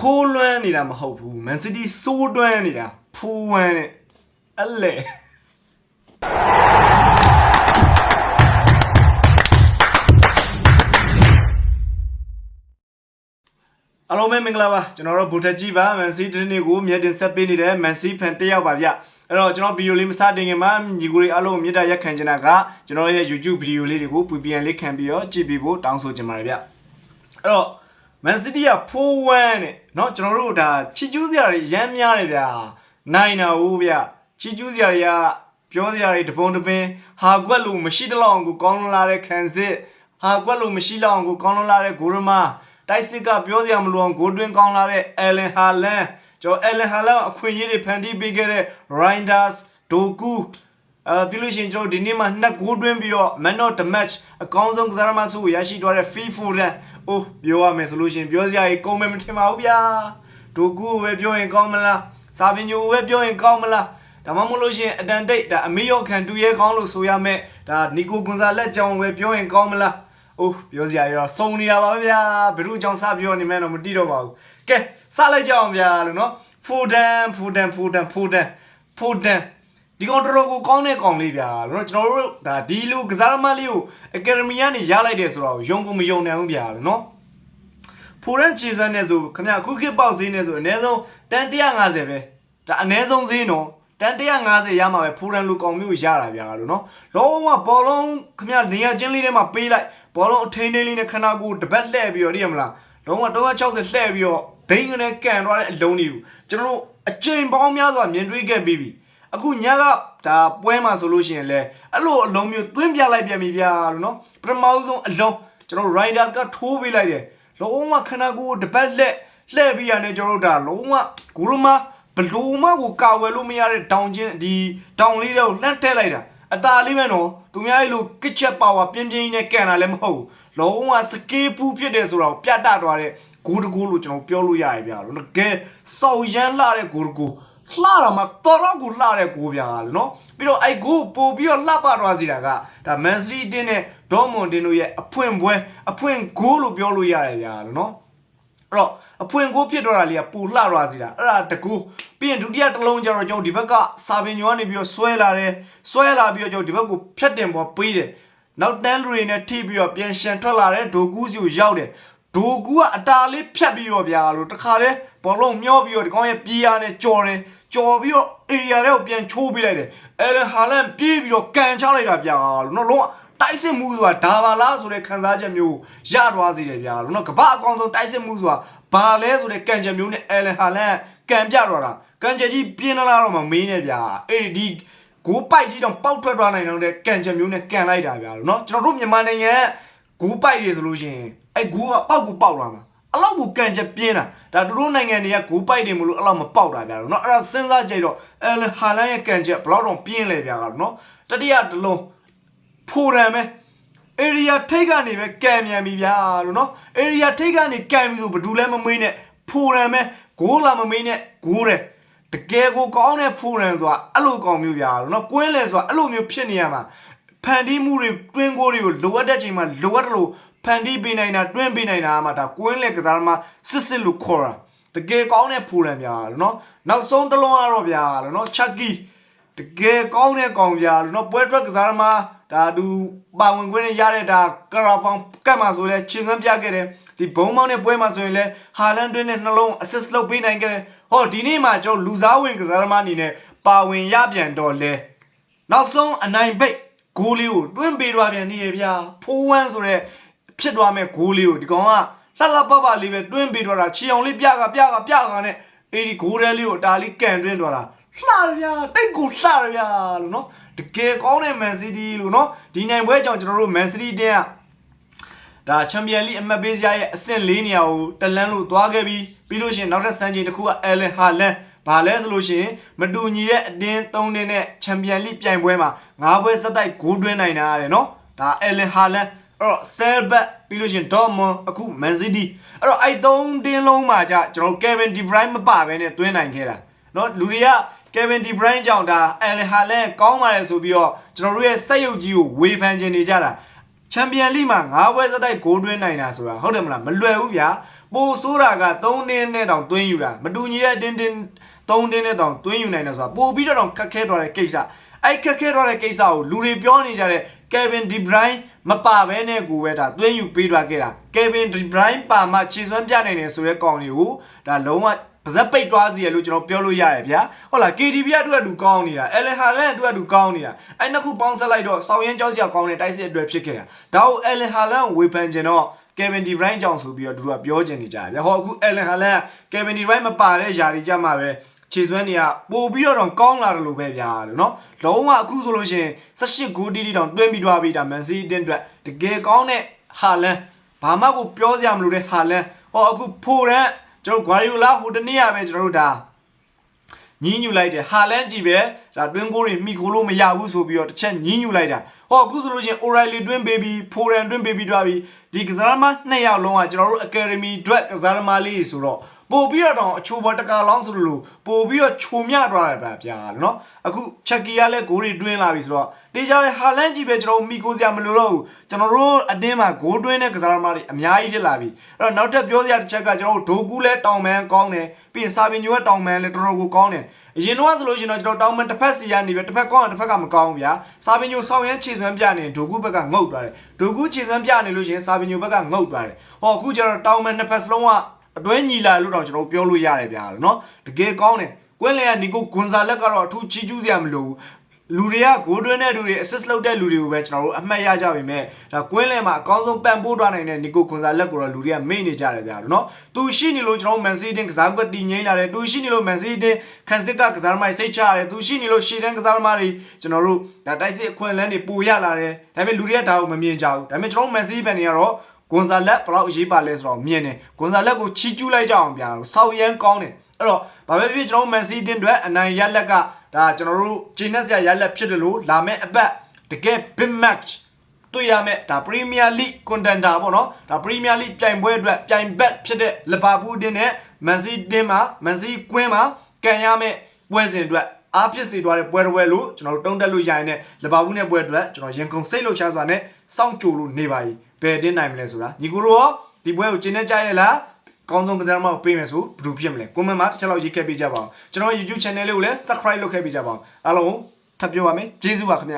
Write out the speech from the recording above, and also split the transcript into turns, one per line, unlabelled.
ခိုးလွှမ်းနေတာမဟုတ်ဘူးမန်စီးတီးစိုးတွန်းနေတာဖူးဝမ်းနဲ့အလဲအားလုံးပဲမင်္ဂလာပါကျွန်တော်တို့ဘူတက်ကြီးပါမန်စီဒီနေ့ကိုမြတ်တင်ဆက်ပေးနေတဲ့မန်စီဖန်တစ်ယောက်ပါဗျအဲ့တော့ကျွန်တော်ဗီဒီယိုလေးမစတင်ခင်မှာညီကိုတွေအားလုံးကိုမေတ္တာရက်ခံချင်တာကကျွန်တော်ရဲ့ YouTube ဗီဒီယိုလေးတွေကိုပူပြန်လေးခံပြီးတော့ကြည့်ပြီးဖို့တောင်းဆိုချင်ပါတယ်ဗျအဲ့တော့ မန်စီးတီးက4-1နဲ့เนาะကျွန်တော်တို့ဒါချီကျူးစရာတွေရမ်းများတယ်ဗျာနိုင်တာဟုတ်ဗျချီကျူးစရာတွေကပြောစရာတွေတပုံတပင်ဟာကွက်လို့မရှိတလောက်အောင်ကိုကောင်းလွန်လာတဲ့ခံစစ်ဟာကွက်လို့မရှိလောက်အောင်ကိုကောင်းလွန်လာတဲ့ဂိုရမာတိုက်စစ်ကပြောစရာမလိုအောင်ဂိုတွင်းကောင်းလာတဲ့အယ်လန်ဟာလန်ကျွန်တော်အယ်လန်ဟာလန်အခွင့်အရေးတွေဖန်တီးပေးခဲ့တဲ့ Reinders Doku အဲပြီးလို့ရှိရင်ကျွန်တော်ဒီနေ့မှာနှစ်ဂိုးတွင်းပြီးတော့ man of the match အကောင်းဆုံးကစားသမားဆုကိုရရှိသွားတဲ့ Phil Foden အိုးပြောရမယ်ဆိုလို့ရှိရင်ပြောစရာကြီးကုန်မယ်မထင်ပါဘူးဗျာဒိုကူကိုပဲပြောရင်ကောင်းမလားစာပင်ညိုကိုပဲပြောရင်ကောင်းမလားဒါမှမဟုတ်လို့ရှိရင်အတန်တိတ်ဒါအမေရောခံတူရဲကောင်းလို့ဆိုရမယ်ဒါနီကိုကွန်ဆာလက်ကြောင်ပဲပြောရင်ကောင်းမလားအိုးပြောစရာကြီးတော့စုံနေတာပါပဲဗျာဘယ်သူကြောင့်စပြောနေမှန်းတော့မသိတော့ပါဘူးကဲစလိုက်ကြအောင်ဗျာလို့နော် Foden Foden Foden Foden Foden ဒီ ကောင်တော်တော်ကိုကောင်းတဲ့ကောင်လေးဗျာလို့ကျွန်တော်တို့ဒါဒီလူကစားသမားလေးကိုအကယ်ဒမီကနေရလိုက်တယ်ဆိုတော့ယုံကိုမယုံနိုင်ဘူးဗျာလို့နော်ဖိုရန်ချီဆန်နဲ့ဆိုခင်ဗျအခုခေတ်ပေါက်ဈေးနဲ့ဆိုအနည်းဆုံးတန်150ပဲဒါအနည်းဆုံးဈေးနော်တန်150ရမှာပဲဖိုရန်လူကောင်မျိုးရတာဗျာလို့နော်လုံးဝဘောလုံးခင်ဗျနေရာချင်းလေးထဲမှာပေးလိုက်ဘောလုံးအထိန်ထိန်လေးနဲ့ခဏကိုတပတ်လှည့်ပြီးတော့သိရမလားလုံးဝ360လှည့်ပြီးတော့ဒိန်းကနေကန်သွားတဲ့အလုံးတွေကိုကျွန်တော်တို့အချိန်ပေါင်းများစွာမြင်တွေ့ခဲ့ပြီးပြီ အခုညကဒါပွဲမှာဆိုလို့ရှိရင်လဲအဲ့လိုအလုံးမျိုးတွင်းပြလိုက်ပြန်ပြီဗျာလို့နော်ပထမဆုံးအလုံးကျွန်တော် riders ကထိုးပေးလိုက်တယ်လုံးဝခဏကိုတပတ်လက်လှည့်ပြီးရတယ်ကျွန်တော်တို့ဒါလုံးဝဂူရမဘလို့မကိုကာဝယ်လို့မရတဲ့တောင်ချင်းဒီတောင်လေးတွေကိုလှမ်းထည့်လိုက်တာအตาလေးပဲနော်သူများအဲ့လိုကစ်ချက်ပါဝါပြင်းပြင်းနဲ့ကန်တာလည်းမဟုတ်ဘူးလုံးဝစကေးပူးဖြစ်တယ်ဆိုတော့ပြတ်တသွားတဲ့ဂိုးတကူလို့ကျွန်တော်ပြောလို့ရရဗျာလို့ကဲစောက်ရမ်းလာတဲ့ဂိုးတကူ လှတာမှတော်တော့ကိုလှတဲ့ကိုပြာလို့နော်ပြီးတော့အဲ့ကိုပို့ပြီးတော့လှပသွားစီတာကဒါမန်စီးတင်းနဲ့ဒေါမွန်တင်းတို့ရဲ့အဖွင့်ပွဲအဖွင့်ဂိုးလို့ပြောလို့ရတယ်ဗျာလို့နော်အဲ့တော့အဖွင့်ကိုဖြစ်တော့တာလေးကပူလှသွားစီတာအဲ့ဒါတကူပြီးရင်ဒုတိယတစ်လုံးကျတော့ကျွန်တော်ဒီဘက်ကစာပင်ညောကနေပြီးတော့ဆွဲလာတယ်ဆွဲလာပြီးတော့ကျွန်တော်ဒီဘက်ကိုဖြတ်တင်ပေါ်ပေးတယ်နောက်တန်းလူတွေနဲ့ထိပြီးတော့ပြန်ရှန်ထွက်လာတဲ့ဒိုကူးစီကိုရောက်တယ် ဒိုကူကအတားလေးဖြတ်ပြီးတော့ဗျာလို့တခါတည်းဘောလုံးမျောပြီးတော့ဒီကောင်ရဲ့ပြေးရနဲ့ကြော်တယ်ကြော်ပြီးတော့ area တွေကိုပြန်ချိုးပေးလိုက်တယ်အဲလန်ဟာလန်ပြေးပြီးတော့ကန်ချလိုက်တာဗျာလို့နော်လုံးဝတိုက်စစ်မှုဆိုတာဒါပါလားဆိုတဲ့ခံစားချက်မျိုးရသွားစေတယ်ဗျာလို့နော်ကမ္ဘာအကောင်ဆုံးတိုက်စစ်မှုဆိုတာဘာလဲဆိုတဲ့ကန်ချက်မျိုးနဲ့အဲလန်ဟာလန်ကန်ပြတော့တာကန်ချက်ကြီးပြင်းလာတော့မှမင်းနဲ့ဗျာအဲ့ဒီဂိုးပိုက်ကြီးတော့ပေါက်ထွက်သွားနိုင်တော့တဲ့ကန်ချက်မျိုးနဲ့ကန်လိုက်တာဗျာလို့နော်ကျွန်တော်တို့မြန်မာနိုင်ငံ ဂိုးပိုက်တွေဆိုလို့ရှိရင်အဲ့ဂိုးကပေါက်ကိုပေါက်လာမှာအဲ့လောက်ကိုကန်ချက်ပြင်းတာဒါတို့တို့နိုင်ငံတွေကဂိုးပိုက်တွေမလို့အဲ့လောက်မပေါက်တာဗျာလို့နော်အဲ့ဒါစဉ်းစားကြည့်တော့အဲလန်ဟာလန်ရဲ့ကန်ချက်ဘယ်လောက်တော့ပြင်းလဲဗျာလို့နော်တတိယတစ်လုံးဖိုရန်ပဲ area ထိတ်ကနေပဲကံမြန်ပြီဗျာလို့နော် area ထိတ်ကနေကံပြီဆိုဘယ်သူလဲမမေးနဲ့ဖိုရန်ပဲဂိုးလာမမေးနဲ့ဂိုးတယ်တကယ်ကိုကောင်းတဲ့ဖိုရန်ဆိုတာအဲ့လိုကောင်းမျိုးဗျာလို့နော်ကွင်းလဲဆိုတာအဲ့လိုမျိုးဖြစ်နေရမှာ ဖန်တီးမှုတွေတွင်းကိုတွေကိုလိုအပ်တဲ့ချိန်မှာလိုအပ်တယ်လို့ဖန်တီးပေးနိုင်တာတွင်းပေးနိုင်တာမှဒါကွင်းလဲကစားသမားစစ်စစ်လို့ခေါ်တာတကယ်ကောင်းတဲ့ဖိုရန်ဗျာလို့နော်နောက်ဆုံးတစ်လုံးကတော့ဗျာလို့နော်ချက်ကီတကယ်ကောင်းတဲ့ကောင်ပြာလို့နော်ပွဲထွက်ကစားသမားဒါသူပါဝင်ခွင့်နဲ့ရတဲ့ဒါကရာဖောင်ကတ်မှာဆိုလဲချင်းစမ်းပြခဲ့တယ်ဒီဘုံမောင်းတဲ့ပွဲမှာဆိုရင်လဲဟာလန်တွင်းနဲ့နှလုံး assist လုပ်ပေးနိုင်ခဲ့တယ်ဟောဒီနေ့မှာကျွန်တော်လူစားဝင်ကစားသမားအနေနဲ့ပါဝင်ရပြန်တော့လဲနောက်ဆုံးအနိုင်ပိတ် ဂိုးလေးကိုတွင်းပေးသွားပြန်နေရဗျာဖိုးဝမ်းဆိုတဲ့ဖြစ်သွားမဲ့ဂိုးလေးကိုဒီကောင်ကလှလှပပလေးပဲတွင်းပေးသွားတာချီအောင်လေးပြကပြကပြကနဲ့အေးဒီဂိုးရဲလေးကိုဒါလေးကန်တွင်းသွားတာလှရဗျာတိတ်ကိုလှရဗျာလို့နော်တကယ်ကောင်းတဲ့မန်စီးတီးလို့နော်ဒီနိုင်ပွဲကြောင့်ကျွန်တော်တို့မန်စီးတီးတင်းကဒါချန်ပီယံလိအမှတ်ပေးစရာရဲ့အဆင့်၄နေရာကိုတလန်းလို့သွားခဲ့ပြီးပြီးလို့ရှိရင်နောက်ထပ်စံချိန်တစ်ခုကအဲလန်ဟာလန် ဘာလဲဆိုလို့ရှိရင်မတူညီတဲ့အတင်း၃တင်းနဲ့ချန်ပီယံလိပြိုင်ပွဲမှာ၅ပွဲစက်တိုက်ဂိုးတွင်းနိုင်တာရတယ်နော်ဒါအဲလန်ဟာလန်အဲ့တော့ဆယ်ဘက်ပြီးလို့ရှိရင်ဒေါ်မွန်အခုမန်စီးတီးအဲ့တော့အဲ့၃တင်းလုံးမှာじゃကျွန်တော်ကယ်ဗင်ဒီဘရိုင်းမပါဘဲနဲ့တွင်းနိုင်ခဲ့တာနော်လူတွေက Kevin De Bruyne ကြောင့်ဒါ Al Haaland ကောင်းပါတယ်ဆိုပြီးတော့ကျွန်တော်တို့ရဲ့စက်ရုပ်ကြီးကိုဝေဖန်ခြင်းနေကြတာချန်ပီယံလိမှာ9ပွဲစတိုက်ဂိုးတွင်းနိုင်တာဆိုတာဟုတ်တယ်မလားမလွယ်ဘူးဗျာပိုဆိုးတာက3တင်းနဲ့တောင်တွင်းယူတာမတူညီတဲ့တင်းတင်း 3တင်းနဲ့တောင်တွင်းယူနိုင်တယ်ဆိုတာပိုပြီးတော့တောင်ခက်ခဲသွားတဲ့ကိစ္စအဲ့ခက်ခဲသွားတဲ့ကိစ္စကိုလူတွေပြောနေကြတဲ့ Kevin De Bruyne မပါဘဲနဲ့ကိုပဲဒါတွင်းယူပေးသွားခဲ့တာ Kevin De Bruyne ပါမှခြေစွမ်းပြနိုင်တယ်ဆိုတဲ့ကောင်တွေကိုဒါလုံးဝပါဇက်ပိတ်သွားစီရလို့ကျွန်တော်ပြောလို့ရတယ်ဗျာဟုတ်လား KDB ကအတွက်အတူကောင်းနေတာ Ellen Haaland အတွက်အတူကောင်းနေတာအဲ့နှစ်ခုပေါင်းဆက်လိုက်တော့စောင်းရင်ကြောက်စရာကောင်းတဲ့တိုက်စစ်အတွက်ဖြစ်ခဲ့တာဒါကို Ellen Haaland ကိုဝေဖန်ကျင်တော့ Kevin De Bruyne ကြောင့်ဆိုပြီးတော့သူတို့ကပြောကျင်နေကြတယ်ဗျာဟောအခု Ellen Haaland က Kevin De Bruyne မပါတဲ့ຢာတွေကြမှာပဲခြေစွမ်းတွေကပို့ပြီးတော့ကောင်းလာတယ်လို့ပဲဗျာလို့နော်လုံးဝအခုဆိုလို့ရှိရင်18ဂိုးတီးတီးတောင်တွင်းပြီးသွားပြီဒါ Man City အတင်းအတွက်တကယ်ကောင်းတဲ့ Haaland ဘာမှကိုပြောစရာမလိုတဲ့ Haaland ဟောအခုဖိုရန်ကျွန်တော် Guardiola ဟိုတနေ့ကပဲကျွန်တော်တို့ဒါ ညင်းညူလိုက်တယ်ဟာလန်ကြီးပဲဒါတွင်းကိုတွေမိခိုးလို့မရဘူးဆိုပြီးတော့တစ်ချက်ညင်းညူလိုက်တာဟောအခုဆိုလို့ရှိရင် O'Reilly တွင်း baby ဖိုရန်တွင်း baby တွားပြီးဒီကစားသမားနှစ်ယောက်လုံးကကျွန်တော်တို့ Academy အတွက်ကစားသမားလေးဆိုတော့ ပို့ပြီးတော့တောင်အချိုးပေါ်တကာလောင်းဆိုလို့ပို့ပြီးတော့ခြုံမြသွားတယ်ဗျာဗျာနော်အခုချက်ကီကလည်းဂိုးတွေတွင်းလာပြီဆိုတော့တေချာရဲ့ဟာလန်ကြီးပဲကျွန်တော်မိကိုစရာမလိုတော့ဘူးကျွန်တော်တို့အတင်းမှာဂိုးတွင်းတဲ့ကစားသမားတွေအများကြီးဖြစ်လာပြီအဲ့တော့နောက်ထပ်ပြောစရာတစ်ချက်ကကျွန်တော်တို့ဒိုကူလည်းတောင်မန်ကောင်းတယ်ပြီးရင်စာပင်ညိုကတောင်မန်လည်းတော်တော်ကိုကောင်းတယ်အရင်တော့ဆိုလို့ရှိရင်တော့ကျွန်တော်တောင်မန်တစ်ဖက်စီကနေပဲတစ်ဖက်ကောင်းတယ်တစ်ဖက်ကမကောင်းဘူးဗျာစာပင်ညိုဆောင်းရမ်းခြေစွမ်းပြနေဒိုကူဘက်ကငုတ်သွားတယ်ဒိုကူခြေစွမ်းပြနေလို့ရှိရင်စာပင်ညိုဘက်ကငုတ်သွားတယ်ဟောအခုကျတော့တောင်မန်နှစ်ဖက်စလုံးက အတွဲညီလာလို့တော့ကျွန်တော်ပြောလို့ရတယ်ဗျာเนาะတကယ်ကောင်းတယ်ကွင်းလေကနီကိုဂွန်ဇာလက်ကတော့အထူးချီးကျူးစရာမလိုဘူးလူတွေကဂိုးတွင်းတဲ့လူတွေ assist လုပ်တဲ့လူတွေကိုပဲကျွန်တော်တို့အမှတ်ရကြပါမယ်ဒါကွင်းလေမှာအကောင်းဆုံးပံ့ပိုးထားနိုင်တဲ့နီကိုဂွန်ဇာလက်ကိုတော့လူတွေကမေ့နေကြတယ်ဗျာเนาะသူရှိနေလို့ကျွန်တော် Man City ကစားကွက်တည်ငိမ့်လာတယ်သူရှိနေလို့ Man City ခန်းစစ်ကကစားသမားစိတ်ချရတယ်သူရှိနေလို့ရှေ့တန်းကစားသမားတွေကျွန်တော်တို့ဒါတိုက်စစ်အခွင့်အလန်းတွေပိုရလာတယ်ဒါပေမဲ့လူတွေကဒါကိုမမြင်ကြဘူးဒါပေမဲ့ကျွန်တော် Man City ဘန်တွေကတော့ ဂွန်ဇာလက်ဘယ်လောက်အရေးပါလဲဆိုတော့မြင်တယ်ဂွန်ဇာလက်ကိုချီကျူးလိုက်ကြအောင်ဗျာဆောက်ရမ်းကောင်းတယ်အဲ့တော့ဘာပဲဖြစ်ကျွန်တော် Man City အတွက်အနိုင်ရလက်ကဒါကျွန်တော်တို့ဂျင်းနက်စရာရလက်ဖြစ်တယ်လို့လာမယ့်အပတ်တကယ် big match တွေ့ရမယ်ဒါ Premier League contender ပေါ့နော်ဒါ Premier League ပြိုင်ပွဲအတွက်ပြိုင်ဘက်ဖြစ်တဲ့လီဗာပူးတင်းနဲ့ Man City တင်းမှာ Man City ကွင်းမှာကန်ရမယ်ပွဲစဉ်အတွက် အားဖြစ်စေသွားတဲ့ပွဲတစ်ပွဲလို့ကျွန်တော်တို့တုံးတက်လို့ရရင်လည်းလီဗာပူးနဲ့ပွဲအတွက်ကျွန်တော်ရင်ကုန်စိတ်လှုပ်ရှားစွာနဲ့စောင့်ကြိုလို့နေပါ යි ဘယ်တင်းနိုင်မလဲဆိုတာညီကိုတို့ရောဒီပွဲကိုကျင်းနေကြရဲ့လားကောင်းဆုံးကစားမကိုပေးမယ်ဆိုဘယ်လိုဖြစ်မလဲ comment မှာတစ်ချက်လောက်ရေးခဲ့ပေးကြပါအောင်ကျွန်တော်ရဲ့ YouTube channel လေးကိုလည်း subscribe လုပ်ခဲ့ပေးကြပါအောင်အားလုံးထပ်ပြောပါမယ်ကျေးဇူးပါခင်ဗျ